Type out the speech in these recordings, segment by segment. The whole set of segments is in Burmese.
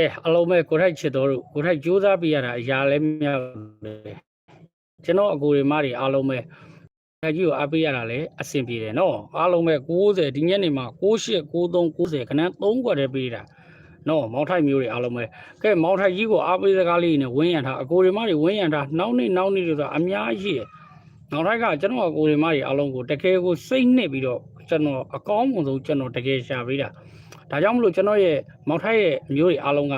ကဲအလုံးမဲ့ကိုထိုက်ချစ်တော်တို့ကိုထိုက်ကြိုးစားပြရတာအရာလည်းမြောက်တယ်ကျွန်တော်အကိုတွေမတွေအားလုံးပဲထိုက်ကြီးကိုအားပေးရတာလည်းအဆင်ပြေတယ်နော်အားလုံးပဲ60ဒီညနေမှာ68 93 90ခဏ3ခွက်တည်းပေးတာနော်မောင်ထိုက်မျိုးတွေအားလုံးပဲကဲမောင်ထိုက်ကြီးကိုအားပေးစကားလေးနဲ့ဝင်းရံထားအကိုတွေမတွေဝင်းရံထားနောက်နေ့နောက်နေ့တွေဆိုတာအများကြီးရယ် နောက်ထိုက်ကကျွန်တော်အကိုတွေမတွေအားလုံးကိုတကယ်ကိုစိတ်နှစ်ပြီးတော့ကျွန်တော်အကောင်းဆုံးကျွန်တော်တကယ်ရှာပေးတာဒါကြောင့်မလို့ကျွန်တော်ရဲ့မောင်ထိုက်ရဲ့အမျိုးတွေအားလုံးက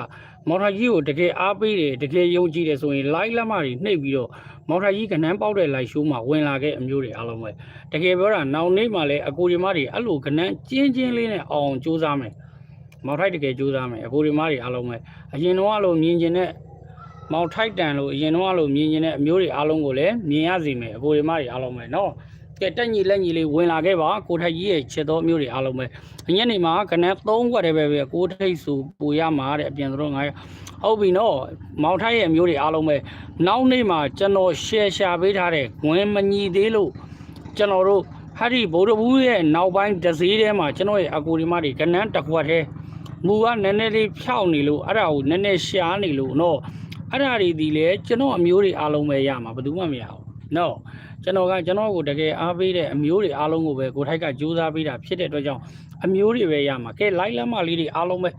မောင်ထိုက်ကြီးကိုတကယ်အားပေးတယ်တကယ်ယုံကြည်တယ်ဆိုရင် like လက်မတွေနှိပ်ပြီးတော့မောင်ထိုက်ကြီးကနန်းပေါက်တဲ့ live show မှာဝင်လာခဲ့အမျိုးတွေအားလုံးပဲတကယ်ပြောတာနောက်နေ့မှလည်းအကိုဒီမတွေအဲ့လိုကနန်းကျင်းချင်းလေးနဲ့အောင်စူးစမ်းမယ်မောင်ထိုက်တကယ်စူးစမ်းမယ်အကိုဒီမတွေအားလုံးပဲအရင်တော့လို့မြင်ကျင်တဲ့ မောင်ထိုက်တန်လို့အရင်တော့လို့မြင်ကျင်တဲ့အမျိုးတွေအားလုံးကိုလည်းမြင်ရစီမယ်အကိုဒီမတွေအားလုံးပဲနော်ကဲတက်ညီလက်ညီလေးဝင်လာခဲ့ပါကိုထိုက်ကြီးရဲ့ချစ်တော်အမျိုးတွေအားလုံးပဲညနေမှာကနန်း3ခွက်တည်းပဲပဲကိုထိတ်စုပူရမှာတဲ့အပြင်တို့ငါဟုတ်ပြီနော်မောင်ထိုက်ရဲ့အမျိုးတွေအားလုံးပဲနောက်နေ့မှာကျွန်တော် share ရှာပေးထားတဲ့ဝင်မညီသေးလို့ကျွန်တော်တို့ဟာဒီဗိုလ်တဘူးရဲ့နောက်ပိုင်းဒဇီးထဲမှာကျွန်တော်ရဲ့အကူဒီမတွေကနန်းတစ်ခွက်တည်းမူကနည်းနည်းလေးဖြောက်နေလို့အဲ့ဒါကိုနည်းနည်းရှားနေလို့နော် အဲ့ဒါတွေဒီလေကျွန်တော်အမျိုးတွေအားလုံးပဲရမှာဘယ်သူမှမရဘူးနော်ကျွန်တော်ကကျွန်တော်ကိုတကယ်အားပေးတဲ့အမျိုးတွေအားလုံးကိုပဲကိုထိုက်ကကြိုးစားပေးတာဖြစ်တဲ့အတွက်ကြောင့်အမျိုးတွေပဲရမှာကဲ live လက်မလေးတွေအားလုံးပဲ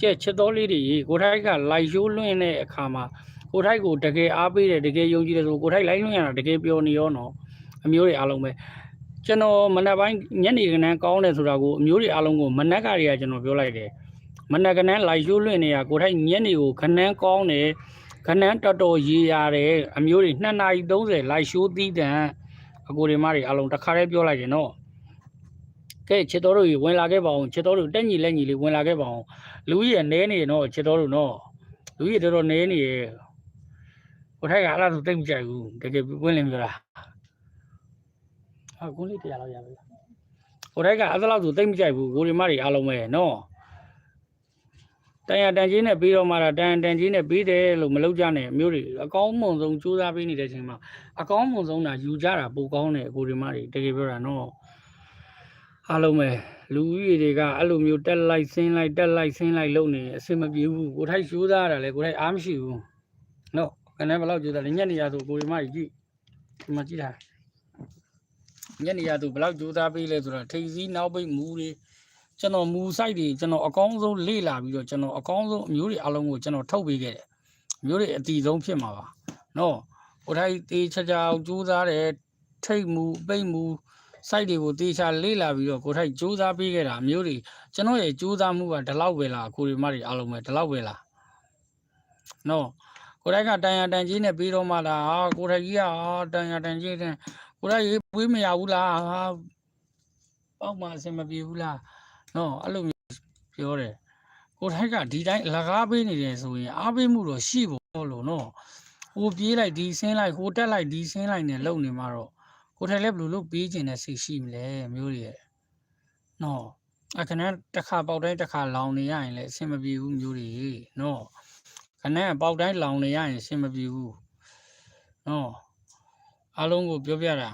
ကြက်ချစ်တော်လေးတွေကိုထိုက်က live show လွှင့်တဲ့အခါမှာကိုထိုက်ကိုတကယ်အားပေးတယ်တကယ်ယုံကြည်တယ်ဆိုကိုထိုက် live လွှင့်ရတာတကယ်ပျော်နေရောနော်အမျိုးတွေအားလုံးပဲကျွန်တော်မနက်ပိုင်းညနေကနန်းကောင်းတယ်ဆိုတာကိုအမျိုးတွေအားလုံးကိုမနက်ကတွေကကျွန်တော်ပြောလိုက်တယ်မနက်ကနန်း live show လွှင့်နေရကိုထိုက်ညနေကိုခနန်းကောင်းတယ် ခနန်းတော်တော်ရေးရတယ်အမျိုးတွေ2နာရီ30 live show သီးတန်အကိုတွေမတွေအားလုံးတစ်ခါတည်းပြောလိုက်တယ်နော်ကဲချစ်တော်တို့ကြီးဝင်လာခဲ့ပါအောင်ချစ်တော်တို့တက်ညီလက်ညီလေးဝင်လာခဲ့ပါအောင်လူကြီးရနဲနေရနော်ချစ်တော်တို့နော်လူကြီးတော်တော်နဲနေရကိုထိုက်ကအဲ့လားဆိုတိတ်မကြိုက်ဘူးတကယ်ဝင်လင်းပြောတာဟာကိုလေးတရားလောက်ရပြီကိုထိုက်ကအဲ့ဒါလောက်ဆိုတိတ်မကြိုက်ဘူးကိုရီမတွေအားလုံးပဲနော် တန်ရတန်ကြီးနဲ့ပြီးတော့မှတန်တန်ကြီးနဲ့ပြီးတယ်လို့မလုပ်ကြနဲ့မျိုးတွေအကောင်းမွန်ဆုံးစူးစမ်းပေးနေတဲ့အချိန်မှာအကောင်းမွန်ဆုံးတာယူကြတာပိုကောင်းတယ်ကိုရီမတွေတကယ်ပြောတာနော်အားလုံးပဲလူဦးရေတွေကအဲ့လိုမျိုးတက်လိုက်ဆင်းလိုက်တက်လိုက်ဆင်းလိုက်လုပ်နေအဆင်မပြေဘူးကိုထိုက်ရှိုးသားရတယ်လေကိုထိုက်အားမရှိဘူးနော်ကနေဘယ်လောက်ကြိုးသားလဲညနေရဆိုကိုရီမကြီးကြည့်ဒီမှာကြည့်တာညနေရသူဘယ်လောက်ကြိုးသားပေးလဲဆိုတော့ထိပ်စည်းနောက်ပိတ်မူတွေ ကျွန်တော်မူဆိုင်တွေကျွန်တော်အကောင်းဆုံးလေ့လာပြီးတော့ကျွန်တော်အကောင်းဆုံးအမျိုးတွေအလုံးကိုကျွန်တော်ထုတ်ပေးခဲ့တယ်အမျိုးတွေအတီဆုံးဖြစ်မှာပါနော်ကိုထိုက်တေးချာချာကြိုးသားတယ်ထိတ်မူပိတ်မူ site တွေကိုတေချာလေးလာပြီးတော့ကိုထိုက်စူးစမ်းပေးခဲ့တာအမျိုးတွေကျွန်တော်ရဲ့စူးစမ်းမှုကဒီလောက်ပဲလားကိုရီမတွေအားလုံးပဲဒီလောက်ပဲလားနော်ကိုထိုက်ကတန်ရတန်ကြီးနဲ့ပြီးတော့မှလားဟာကိုထိုက်ကြီးကဟာတန်ရတန်ကြီးတဲ့ကိုထိုက်ရေးပွေးမရဘူးလားဟာပေါက်မှအဆင်မပြေဘူးလား နော်အဲ့လိုမျိုးပြောတယ်ကိုထိုက်ကဒီတိုင်းအလကားပေးနေတယ်ဆိုရင်အားပေးမှုတော့ရှိဖို့လို့နော်ဟိုပြေးလိုက်ဒီဆင်းလိုက်ဟိုတက်လိုက်ဒီဆင်းလိုက်နဲ့လုံနေမှာတော့ကိုထိုင်လည်းဘယ်လိုလုပ်ပေးခြင်းနဲ့စိတ်ရှိမလဲမျိုးတွေရဲ့နော်အခဏတစ်ခါပေါက်တိုင်းတစ်ခါလောင်နေရရင်လည်းအဆင်မပြေဘူးမျိုးတွေနော်ခဏပေါက်တိုင်းလောင်နေရရင်အဆင်မပြေဘူးနော်အားလုံးကိုပြောပြတာ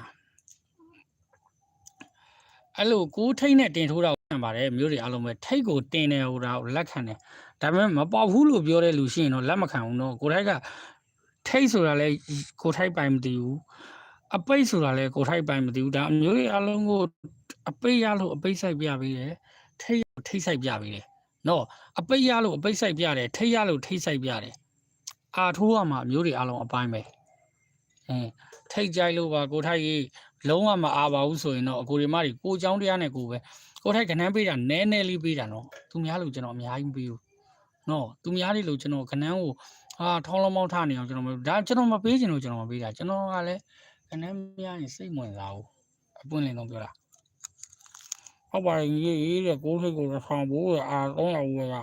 အဲ့လိုကိုးထိတ်နဲ့တင်ထိုးတာခံပါတယ်မျိုးတွေအားလုံးပဲထိတ်ကိုတင်တယ်ဟိုတာကိုလက်ခံတယ်ဒါပေမဲ့မပေါက်ဘူးလို့ပြောတဲ့လူရှိရင်တော့လက်မခံဘူးနော်ကိုထိုက်ကထိတ်ဆိုတာလဲကိုထိုက်ပိုင်မသိဘူးအပိတ်ဆိုတာလေကိုထိုက်ပိုင်မသိဘူးဒါအမျိုးကြီးအလုံးကိုအပိတ်ရလို့အပိတ်ဆိုင်ပြပေးတယ်ထိတ်ထိတ်ဆိုင်ပြပေးတယ်နော်အပိတ်ရလို့အပိတ်ဆိုင်ပြတယ်ထိတ်ရလို့ထိတ်ဆိုင်ပြတယ်အာထိုးရမှာအမျိုးတွေအလုံးအပိုင်းပဲအင်းထိတ်ကြိုက်လို့ပါကိုထိုက်ကြီး လုံးဝမအားပါဘူးဆိုရင်တော့အကိုရီမတွေကိုအကြောင်းတရားနဲ့ကိုပဲကိုထိုက်ကနန်းပေးတာနည်းနည်းလေးပေးတာနော်သူများလို့ကျွန်တော်အများကြီးမပေးဘူးနော်သူများလေးလို့ကျွန်တော်ကနန်းကိုအာထောင်းလုံးမောင်းထနေအောင်ကျွန်တော်မဒါကျွန်တော်မပေးချင်လို့ကျွန်တော်မပေးတာကျွန်တော်ကလည်းကနန်းမရရင်စိတ်ဝင်စားဘူးအပွင့်လင်းတော့ပြောတာဟုတ်ပါတယ်ရေးရေးတဲ့ကိုယ်စိတ်ကိုထောင်ဖို့အာ300ဝယ်ရ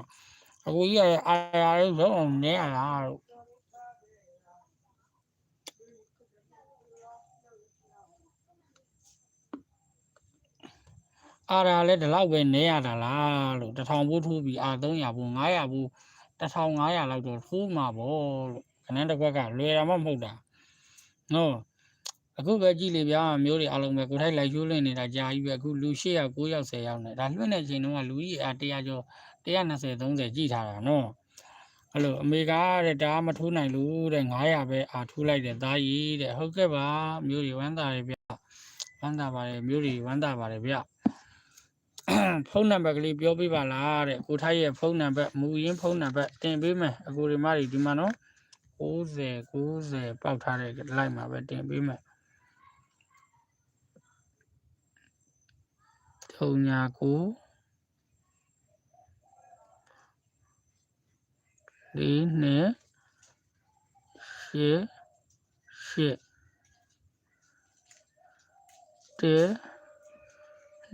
အခုကြီးကအာရလေးလုံးအောင်နေရလားလို့ အာရလည်းဒီလောက်ပဲနေရတာလားလို့တထောင်ဘူးထိုးပြီးအာ300ဘူး900ဘူး1500လောက်တော့ထိုးမှာပေါ့လို့ခဏတစ်ခွက်ကလွယ်တာမှမဟုတ်တာနော်အခုပဲကြည့်လေဗျာမျိုးတွေအားလုံးပဲကိုထိုက်လိုက်ကျိုးလွင့်နေတာကြာကြီးပဲအခုလူ8ယောက်9ယောက်10ယောက်နဲ့ဒါလွင့်တဲ့အချိန်တုန်းကလူကြီးအား100ကျော်120 30ကြည့်ထားတာနော်အဲ့လိုအမေကတဲ့ဒါမထိုးနိုင်လို့တဲ့900ပဲအာထိုးလိုက်တယ်သားကြီးတဲ့ဟုတ်ကဲ့ပါမျိုးတွေဝမ်းသာတယ်ဗျဝမ်းသာပါတယ်မျိုးတွေဝမ်းသာပါတယ်ဗျ ဖုန်းနံပါတ်ကလေးပြောပြပါလားတဲ့ကိုထိုက်ရဲ့ဖုန်းနံပါတ်မူရင်းဖုန်းနံပါတ်တင်ပေးမယ်အကိုဒီမတွေဒီမှာနော်90 90ပေါက်ထားတဲ့လိုက်မှာပဲတင်ပေးမယ်ထုံညာကိုလေးနဲ့ရှစ်ရှစ်တဲ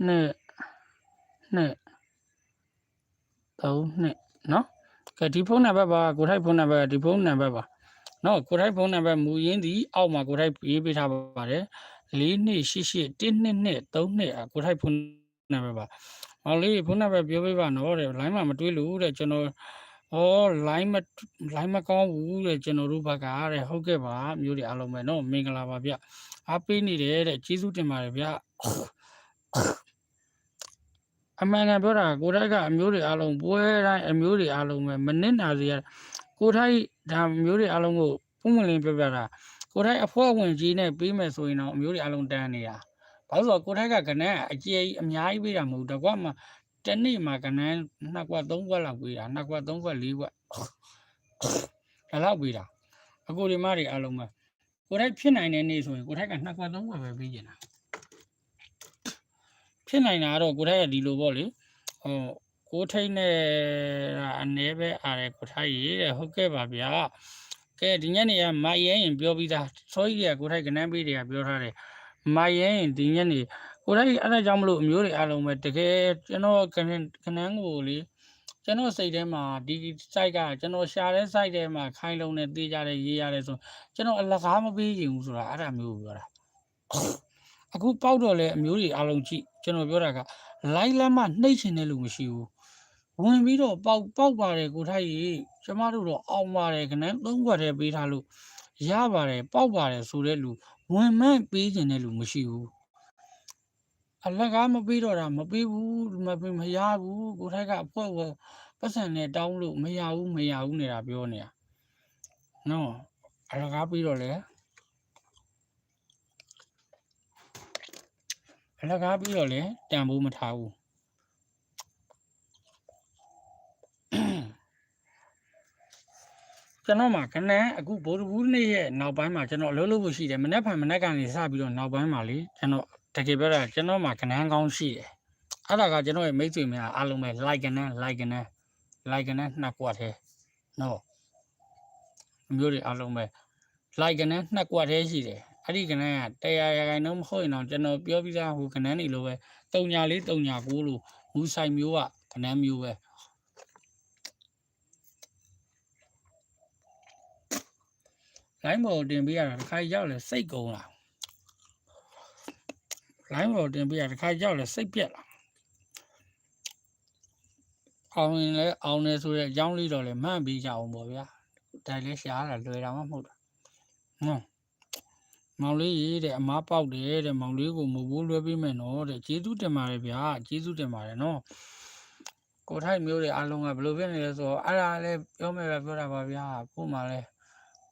နဲ့ နဲ့သုံးနဲ့နော်ကဲဒီဖုန်းနံပါတ်ပါကိုထိုက်ဖုန်းနံပါတ်ဒီဖုန်းနံပါတ်ပါနော်ကိုထိုက်ဖုန်းနံပါတ်မူရင်းဒီအောက်မှာကိုထိုက်ရေးပေးထားပါတယ်လေးနှစ်ရှစ်ရှစ်တစ်နှစ်နှစ်သုံးနှစ်အကိုထိုက်ဖုန်းနံပါတ်ပါမောင်လေးဖုန်းနံပါတ်ပြောပေးပါနော်တဲ့ line မှာမတွေးလို့တဲ့ကျွန်တော်ဩ line မ line မကောင်းဘူးတဲ့ကျွန်တော်တို့ဘက်ကတဲ့ဟုတ်ကဲ့ပါမျိုးတွေအားလုံးပဲနော်မင်္ဂလာပါဗျအားပေးနေတယ်တဲ့ကျေးဇူးတင်ပါတယ်ဗျ အမှန်ကန်ပြောတာကိုထိုက်ကအမျိုးတွေအားလုံးပွဲတိုင်းအမျိုးတွေအားလုံးပဲမနစ်နာစေရကိုထိုက်ဒါမျိုးတွေအားလုံးကိုပုံမလင်းပြောပြတာကိုထိုက်အဖွဲဝင်ကြီးနဲ့ပေးမယ်ဆိုရင်တော့အမျိုးတွေအားလုံးတန်းနေတာဘာလို့ဆိုတော့ကိုထိုက်ကကနန်းအကျေကြီးအများကြီးပေးတာမဟုတ်ဘူးတကွမှတနေ့မှာကနန်းနှစ်ကွက်သုံးကွက်လောက်ပေးတာနှစ်ကွက်သုံးကွက်လေးကွက်ဒါလောက်ပေးတာအကိုဒီမတွေအားလုံးပဲကိုထိုက်ဖြစ်နိုင်တဲ့နေ့ဆိုရင်ကိုထိုက်ကနှစ်ကွက်သုံးကွက်ပဲပေးကျင်တာ ဖြစ်နိုင်တာကတော့ကိုထိုက်ကဒီလိုပေါ့လေဟိုကိုထိတ်နဲ့အနေပဲအားရကိုထိုက်ရေးတဲ့ဟုတ်ကဲ့ပါဗျာကဲဒီညနေကမရဲရင်ပြောပြီးသားစောကြီးကကိုထိုက်ကနန်းပေးတယ်ကပြောထားတယ်မရဲရင်ဒီညနေကိုထိုက်အဲ့ဒါကြောင့်မလို့အမျိုးတွေအားလုံးပဲတကယ်ကျွန်တော်ကနန်းကနန်းကိုလေကျွန်တော်စိတ်ထဲမှာဒီ site ကကျွန်တော်ရှာတဲ့ site ထဲမှာခိုင်းလုံးနဲ့တေးကြတယ်ရေးရတယ်ဆိုကျွန်တော်အလကားမပေးချင်ဘူးဆိုတာအဲ့ဒါမျိုးပြောတာ အခုပေါက်တော့လေအမျိုးတွေအားလုံးကြည့်ကျွန်တော်ပြောတာက live လမ်းမှာနှိပ်ချင်တဲ့လူမရှိဘူးဝင်ပြီးတော့ပေါက်ပေါက်ပါတယ်ကိုထိုက်ကြီးကျမတို့တော့အောင်ပါတယ်ခဏသုံးခွက်တည်းပေးထားလို့ရပါတယ်ပေါက်ပါတယ်ဆိုတဲ့လူဝင်မှန်းပေးချင်တဲ့လူမရှိဘူးအလကားမပေးတော့တာမပေးဘူးမပေးမရဘူးကိုထိုက်ကအဖွဲဝပတ်စံနဲ့တောင်းလို့မရဘူးမရဘူးနေတာပြောနေတာနော်အလကားပြီးတော့လေ အလကားပြီးတော့လေတန်ဖိုးမထားဘူးကျွန်တော်မှာခဏအခုဗိုလ်တဘူးနေ့ရဲ့နောက်ပိုင်းမှာကျွန်တော်အလုပ်လုပ်ဖို့ရှိတယ်မနေ့ဖန်မနေ့ကနေစပြီးတော့နောက်ပိုင်းမှာလေကျွန်တော်တကယ်ပြောတာကျွန်တော်မှာခဏကောင်းရှိတယ်အဲ့ဒါကကျွန်တော်ရဲ့မိတ်ဆွေများအားလုံးပဲ like ကနန်း like ကနန်း like ကနန်းနှစ်ကွက်သေးနော်အမျိုးတွေအားလုံးပဲ like ကနန်းနှစ်ကွက်သေးရှိတယ် အဲ့ဒီကနန်းကတရားရခိုင်တော့မဟုတ်ရင်တော့ကျွန်တော်ပြောပြီးသားဟိုကနန်းနေလို့ပဲတုံညာလေးတုံညာကိုလို့မူဆိုင်မျိုးကကနန်းမျိုးပဲလိုင်းဘော်တင်ပေးရတာတစ်ခါရောက်လဲစိတ်ကုန်လာလိုင်းဘော်တင်ပေးရတစ်ခါရောက်လဲစိတ်ပြက်လာအောင်ရင်လဲအောင်နေဆိုတဲ့အကြောင်းလေးတော့လဲမှန်ပြီးကြအောင်ပေါ့ဗျာတိုင်လဲရှားတာလွယ်တာမှမဟုတ်တာနော် မောင်လေးရေးတဲ့အမားပေါက်တယ်တဲ့မောင်လေးကိုမဘိုးလွှဲပေးမယ်နော်တဲ့ကျေးဇူးတင်ပါတယ်ဗျာကျေးဇူးတင်ပါတယ်နော်ကိုထိုက်မျိုးတွေအားလုံးကဘယ်လိုဖြစ်နေလဲဆိုတော့အဲ့ဒါလည်းပြောမယ်ပဲပြောတာပါဗျာကို့မှာလည်း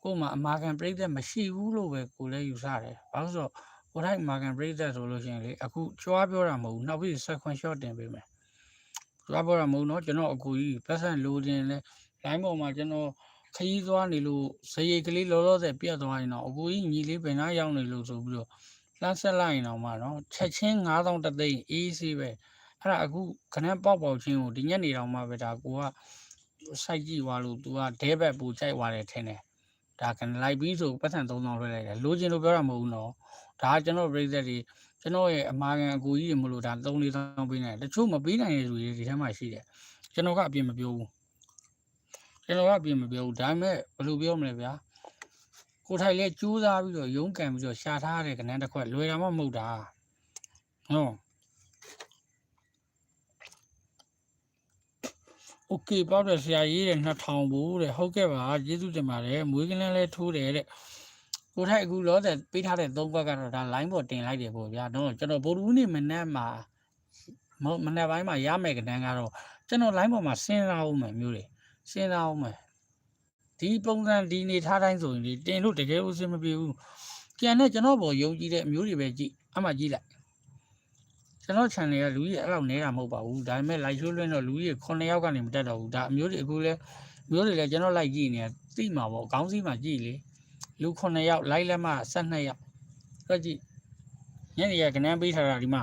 ကို့မှာအမာခံပြိသက်မရှိဘူးလို့ပဲကိုလည်းယူဆတယ်ဘာလို့ဆိုတော့ကိုထိုက်အမာခံပြိသက်ဆိုလို့ရှိရင်လေအခုကြွားပြောတာမဟုတ်ဘူးနောက်ပြီးဆက်ခွန် short တင်ပေးမယ်ကြွားပြောတာမဟုတ်နော်ကျွန်တော်အကူကြီးပတ်စံလိုတင်လဲ line ပေါ်မှာကျွန်တော် ခရီးသွားနေလို့ဇရိတ်ကလေးလောလောဆယ်ပြတ်သွားရင်တော့အကူကြီးညီလေးဘယ်နှရောက်နေလို့ဆိုပြီးတော့လှမ်းဆက်လိုက်ရင်တော့မှနော်ချက်ချင်း9000တသိန်းအေးဆေးပဲအဲ့ဒါအခုခဏပေါက်ပေါက်ချင်းကိုဒီညနေတောင်မှပဲဒါကိုကစိုက်ကြည့်သွားလို့ तू ကဒဲဘက်ပူကြိုက်သွားတယ်ထင်တယ်ဒါကလိုက်ပြီးဆိုပတ်စံ3000လွှဲလိုက်တယ်လိုချင်လို့ပြောတာမဟုတ်ဘူးနော်ဒါကကျွန်တော်ပြိသက်တွေကျွန်တော်ရဲ့အမာခံအကူကြီးတွေမလို့ဒါ3 4000ပေးနေတယ်တချို့မပေးနိုင်တဲ့လူတွေဒီထဲမှာရှိတယ်ကျွန်တော်ကအပြစ်မပြောဘူး ကျွန်တော်ကအပြစ်မပြောဘူးဒါပေမဲ့ဘယ်လိုပြောမလဲဗျာကိုထိုင်လဲကြိုးစားပြီးတော့ရုန်းကန်ပြီးတော့ရှာထားတဲ့ကနန်းတစ်ခွက်လွယ်တာမှမဟုတ်တာဟုတ်โอเคပေါက်တယ်ဆရာရေးတယ်2000ဘူးတဲ့ဟုတ်ကဲ့ပါကျေးဇူးတင်ပါတယ်မွေးကလန်းလဲထိုးတယ်တဲ့ကိုထိုက်အခုလောတဲ့ပေးထားတဲ့၃ဘက်ကတော့ဒါ line ပေါ်တင်လိုက်တယ်ပေါ့ဗျာတော့ကျွန်တော်ဗိုလ်ဘူးနေမနေ့မှာမမနေ့ပိုင်းမှာရမယ်ကတန်းကတော့ကျွန်တော် line ပေါ်မှာစဉ်းစားအောင်မယ်မျိုးတွေ စဉ်းစားအောင်မယ်ဒီပုံစံဒီနေထားတိုင်းဆိုရင်ဒီတင်လို့တကယ်ဦးစင်မပြေဘူးကြံတဲ့ကျွန်တော်ပေါ်ယုံကြည်တဲ့အမျိုးတွေပဲကြည့်အမှကြည့်လိုက်ကျွန်တော် channel ကလူကြီးအဲ့လောက်နေတာမဟုတ်ပါဘူးဒါပေမဲ့ live show လွှင့်တော့လူကြီး9ယောက်ကနေမတက်တော့ဘူးဒါအမျိုးတွေအခုလဲမျိုးတွေလည်းကျွန်တော် like ကြည့်နေတာသိမှာပေါ့ခေါင်းစည်းမှာကြည့်လေလူ9ယောက် like လက်မှ12ယောက်တွက်ကြည့်ညနေရကနန်းပေးထားတာဒီမှာ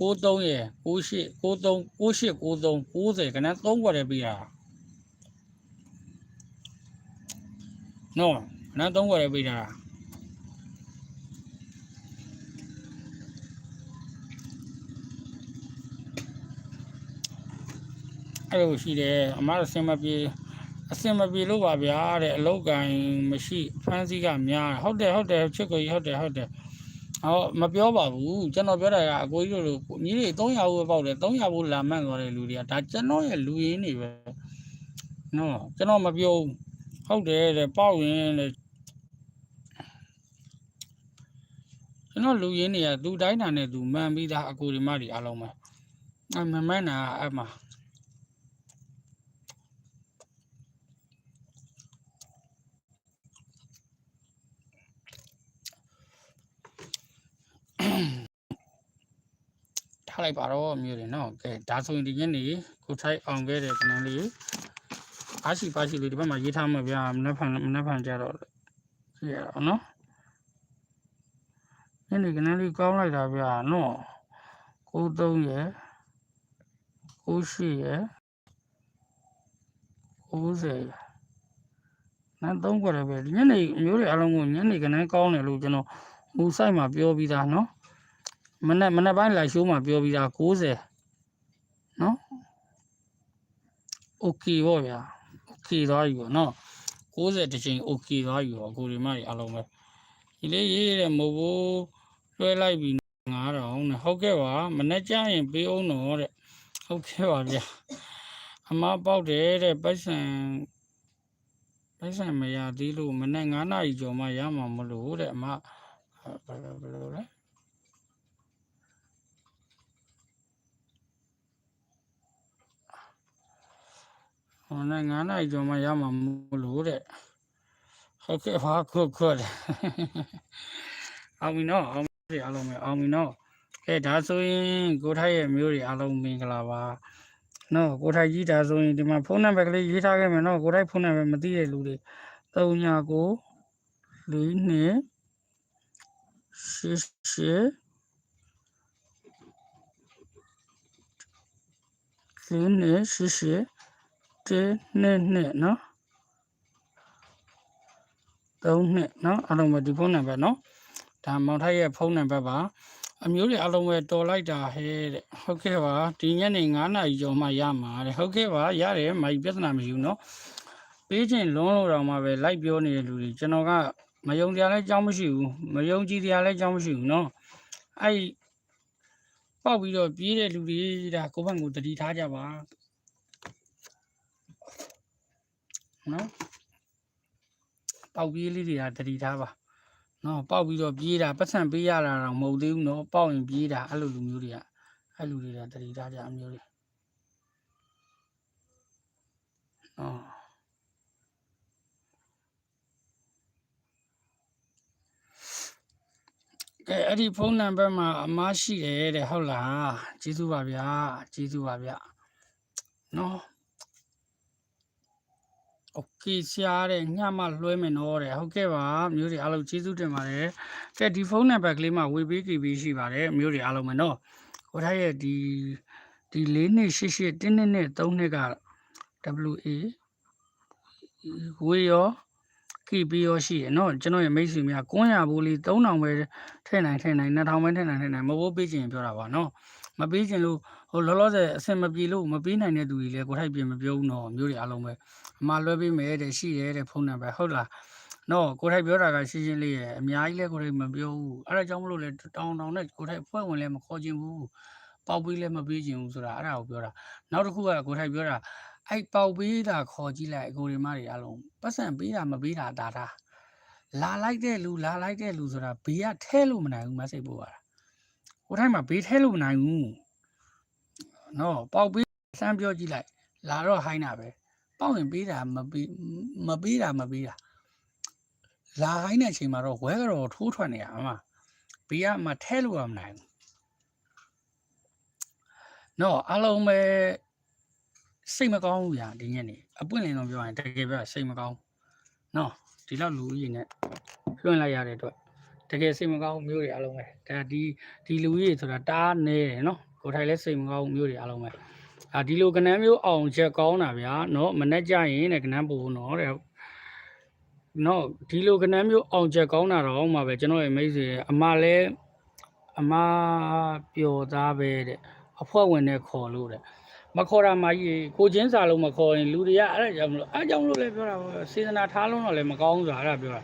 93ရယ်98 93 98 93 90ကနန်း3ခွက်တည်းပေးတာ နော်နန်း3ခွက်တည်းပေးထားတာအဲ့လိုရှိတယ်အမအစင်မပြေအစင်မပြေလို့ပါဗျာတဲ့အလောက်ကန်မရှိဖန်စီကများဟုတ်တယ်ဟုတ်တယ်ချစ်ကိုကြီးဟုတ်တယ်ဟုတ်တယ်ဟောမပြောပါဘူးကျွန်တော်ပြောတာကအကိုကြီးတို့လိုညီတွေ300ဘူးပဲပေါက်တယ်300ဘူးလာမှန်သွားတဲ့လူတွေကဒါကျွန်တော်ရဲ့လူရင်းတွေပဲနော်ကျွန်တော်မပြောဘူး ဟုတ်တယ်တဲ့ပေါက်ရင်တဲ့ကျွန်တော်လူရင်းတွေကသူတိုင်းတာနဲ့သူမှန်ပြီးသားအကိုဒီမတွေအားလုံးပဲအမမှန်တာအမှထားလိုက်ပါတော့မျိုးတွေနော်ကဲဒါဆိုရင်ဒီညနေကိုထိုက်အောင်ခဲ့တဲ့ကဏ္ဍလေး ပါရှိပါရှိလေးဒီဘက်မှာရေးထားမှာဗျာမနှက်ဖန်မနှက်ဖန်ကြတော့ကြည့်ရအောင်နော်ညနေကဏ္ဍလေးကောင်းလိုက်တာဗျာနော်93ရယ်98ရယ်90ရယ်နန်း3ခွက်လည်းပဲဒီညနေအမျိုးတွေအားလုံးကိုညနေကဏ္ဍကောင်းတယ်လို့ကျွန်တော်မူဆိုင်မှာပြောပြီးသားနော် မနေ့မနေ့ပိုင်းလိုက်ရှိုးမှာပြောပြီးသား90နော်โอเคပေါ့ဗျာ okay သွားပြီပေါ့နော်60တစ်ချိန် okay သွားပြီပေါ့ကိုရီမကြီးအလုံးပဲဒီလေးရေးတဲ့မို့ဘိုးလွှဲလိုက်ပြီ9000နဲ့ဟုတ်ကဲ့ပါမနေ့ကျရင်ပေးအောင်တော့တဲ့ဟုတ်ကဲ့ပါဗျာအမပေါက်တယ်တဲ့ပိုက်ဆံပိုက်ဆံမရသေးလို့မနေ့9နာရီကျော်မှရမှာမလို့တဲ့အမဘယ်လိုဘယ်လိုလဲ 9နာရီ9နာရီကျော်မှရမှာမို့လို့တဲ့ဟုတ်ကဲ့ဟာခုတ်ခုတ်အောင်မီနော်အောင်မီအားလုံးပဲအောင်မီနော်ကဲဒါဆိုရင်ကိုထိုက်ရဲ့မျိုးတွေအားလုံးမင်္ဂလာပါနော်ကိုထိုက်ကြီးဒါဆိုရင်ဒီမှာဖုန်းနံပါတ်ကလေးရေးထားခဲ့မယ်နော်ကိုထိုက်ဖုန်းနံပါတ်မသိတဲ့လူတွေ39 4နှစ်6 6零零十十1 2 2เนาะ3 2เนาะအားလုံးပဲဒီဖုန်းနံပါတ်เนาะဒါမောင်ထိုက်ရဲ့ဖုန်းနံပါတ်ပါအမျိုးတွေအလုံးပဲတော်လိုက်တာဟဲ့တဲ့ဟုတ်ကဲ့ပါဒီညနေ9နာရီကျော်မှရမှာတဲ့ဟုတ်ကဲ့ပါရတယ်မိုက်ပြဿနာမရှိဘူးเนาะပေးခြင်းလုံးလို့တောင်မှပဲလိုက်ပြောနေတဲ့လူတွေကျွန်တော်ကမယုံကြလဲအကြောင်းမရှိဘူးမယုံကြည်ကြလဲအကြောင်းမရှိဘူးเนาะအဲ့ပေါက်ပြီးတော့ပြေးတဲ့လူတွေဒါကိုယ့်ဘက်ကိုတတိထားကြပါ နော်ပေါက်ပြေးလေးတွေကတတိထားပါနော်ပေါက်ပြီးတော့ပြေးတာပတ်စံပေးရတာတော့မဟုတ်သေးဘူးနော်ပေါက်ရင်ပြေးတာအဲ့လိုလူမျိုးတွေကအဲ့လူတွေကတတိထားကြအမျိုးတွေနော်ကဲအဲ့ဒီဖုန်းနံပါတ်မှာအမရှိတယ်တဲ့ဟုတ်လားကျေးဇူးပါဗျာကျေးဇူးပါဗျာနော် โอเคဆရာတဲ့ညမှလွှဲမယ်နော်တဲ့ဟုတ်ကဲ့ပါမျိုးတွေအားလုံးကျေးဇူးတင်ပါတယ်ကဲဒီဖုန်းနံပါတ်ကလေးမှာဝေပေးကြည့်ပြီးရှိပါတယ်မျိုးတွေအားလုံးပဲနော်ကိုထားရဲ့ဒီဒီ၄နှစ်၈၈တင်းနှစ်နဲ့၃နှစ်က WA ဝေရော KB ရောရှိရနော်ကျွန်တော်ရဲ့မိတ်ဆွေများကွန်းရဘူးလေး3000ပဲထည့်နိုင်ထည့်နိုင်2000ပဲထည့်နိုင်ထည့်နိုင်မဟုတ်ပေးချင်ပြောတာပါနော်မပေးချင်လို့ ဟိုလောလောဆယ်အဆင်မပြေလို့မပေးနိုင်တဲ့သူတွေလည်းကိုထိုက်ပြင်မပြောဘူးနော်မျိုးတွေအားလုံးပဲအမှလွှဲပေးမယ်တဲ့ရှိရဲတဲ့ဖုန်းနံပါတ်ဟုတ်လားနော်ကိုထိုက်ပြောတာကရှင်းရှင်းလေးရယ်အများကြီးလဲကိုထိုက်မပြောဘူးအဲ့ဒါကြောင့်မလို့လဲတောင်းတောင်းနဲ့ကိုထိုက်ဖွဲ့ဝင်လဲမခေါ်ချင်ဘူးပေါက်ပေးလဲမပေးချင်ဘူးဆိုတာအဲ့ဒါကိုပြောတာနောက်တစ်ခုကကိုထိုက်ပြောတာအဲ့ပေါက်ပေးတာခေါ်ကြည့်လိုက်အကိုရီမတွေအားလုံးပတ်စံပေးတာမပေးတာဒါတာလာလိုက်တဲ့လူလာလိုက်တဲ့လူဆိုတာဘေးကထဲလို့မနိုင်ဘူးမစိတ်ပို့ရတာကိုထိုက်မှာဘေးထဲလို့မနိုင်ဘူး နော်ပေါက်ပေးစမ်းပြောကြည့်လိုက်လာတော့ဟိုင်းတာပဲပေါက်ရင်ပေးတာမပေးမပေးတာမပေးတာလာခိုင်းတဲ့အချိန်မှာတော့ဝဲကတော့ထိုးထွက်နေရအမဘေးကမှထဲလို့ရမနိုင်ဘူးနော်အလုံးပဲစိတ်မကောင်းဘူးညာဒီညနေအပွင့်လင်းတော့ပြောရင်တကယ်ပြောစိတ်မကောင်းနော်ဒီလောက်လူကြီးနဲ့လွှင့်လိုက်ရတဲ့အတွက်တကယ်စိတ်မကောင်းမျိုးတွေအလုံးပဲဒါဒီဒီလူကြီးဆိုတာတားနေတယ်နော် ကိုယ်ထိုင်လဲစိတ်မကောင်းမျိုးတွေအလုံးပဲ အာဒီလိုကနန်းမျိုးအောင်ချက်ကောင်းတာဗျာเนาะမနေ့ကျရင်တဲ့ကနန်းပူเนาะတဲ့เนาะဒီလိုကနန်းမျိုးအောင်ချက်ကောင်းတာတော့မှပဲကျွန်တော်ရဲ့မိတ်ဆွေအမလဲအမပျော်သားပဲတဲ့အဖွဲဝင်နဲ့ခေါ်လို့တဲ့မခေါ်တာမကြီးကိုချင်းစာလုံးမခေါ်ရင်လူတွေကအဲ့ဒါကြောင့်မလို့အဲ့ကြောင့်မလို့လည်းပြောတာပေါ့စေတနာထားလုံးတော့လည်းမကောင်းဘူးဆိုတာအဲ့ဒါပြောတာ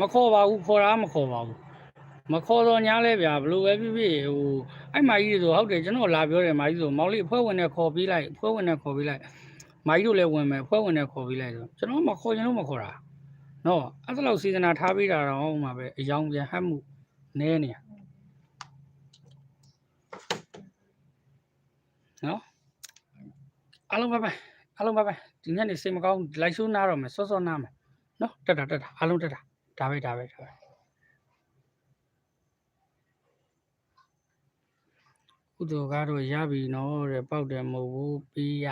မခေါ်ပါဘူးခေါ်တာမခေါ်ပါဘူး မခေါ်တော့ညာလဲဗျာဘလို့ပဲဖြစ်ဖြစ်ဟိုအဲ့မာကြီးတွေဆိုဟုတ်တယ်ကျွန်တော်လာပြောတယ်မာကြီးဆိုမောင်လေးအဖွဲ့ဝင်နဲ့ခေါ်ပြီးလိုက်အဖွဲ့ဝင်နဲ့ခေါ်ပြီးလိုက်မာကြီးတို့လည်းဝင်မယ်အဖွဲ့ဝင်နဲ့ခေါ်ပြီးလိုက်ဆိုကျွန်တော်မခေါ်ရင်တော့မခေါ်တာနော်အဲ့ဒါလောက်စေတနာထားပြီးတာတော့မှပဲအယောင်ပြန်ဟတ်မှုနည်းနေရနော်အားလုံးပဲပဲအားလုံးပဲပဲဒီညနေစိတ်မကောင်းလိုက်ရှိုးနားတော့မယ်စောစောနားမယ်နော်တက်တာတက်တာအားလုံးတက်တာဒါပဲဒါပဲဒါပဲ ကုသိုလ်ကားတော့ရပြီနော်တဲ့ပေါက်တယ်မဟုတ်ဘူးပြီးရ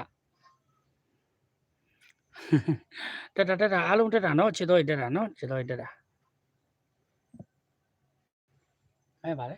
တက်တာတက်တာအားလုံးတက်တာနော်ခြေတော်ရတက်တာနော်ခြေတော်ရတက်တာအဲပါလေ